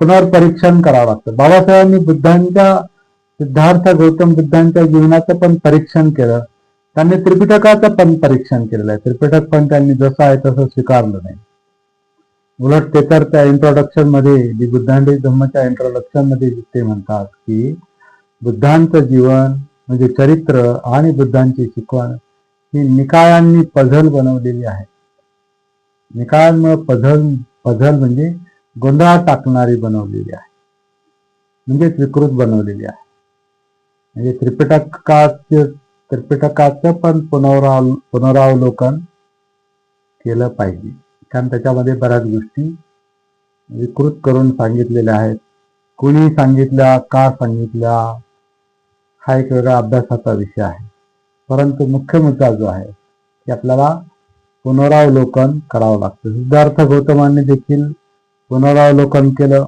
पुनर्परीक्षण करावं लागतं. बाबासाहेबांनी बुद्धांच्या सिद्धार्थ गौतम बुद्धांच्या जीवनाचं पण परीक्षण केलं. त्यांनी त्रिपिटकाचं पण परीक्षण केलेलं आहे. त्रिपिटक पण त्यांनी जसं आहे तसं स्वीकारलं नाही. उलट ते तर त्या इंट्रोडक्शनमध्ये बुद्धांडी धम्मच्या इंट्रोडक्शनमध्ये ते म्हणतात की बुद्धांचं जीवन म्हणजे चरित्र आणि बुद्धांची शिकवण ही निकायांनी पझल बनवलेली आहे. निकायांमुळे पझल पझल म्हणजे गोंधळात टाकणारी बनवलेली आहे. म्हणजे विकृत बनवलेली आहे. म्हणजे त्रिपिटकाचे त्रिपिटकाचं पण पुनराव पुनरावलोकन केलं पाहिजे. कारण त्याच्यामध्ये बऱ्याच गोष्टी विकृत करून सांगितलेल्या आहेत. कुणी सांगितल्या का सांगितल्या हा एक वेगळा अभ्यासाचा विषय आहे. परंतु मुख्य मुद्दा जो आहे की आपल्याला पुनरावलोकन करावं लागतं. सिद्धार्थ गौतमांनी देखील पुनरावलोकन केलं.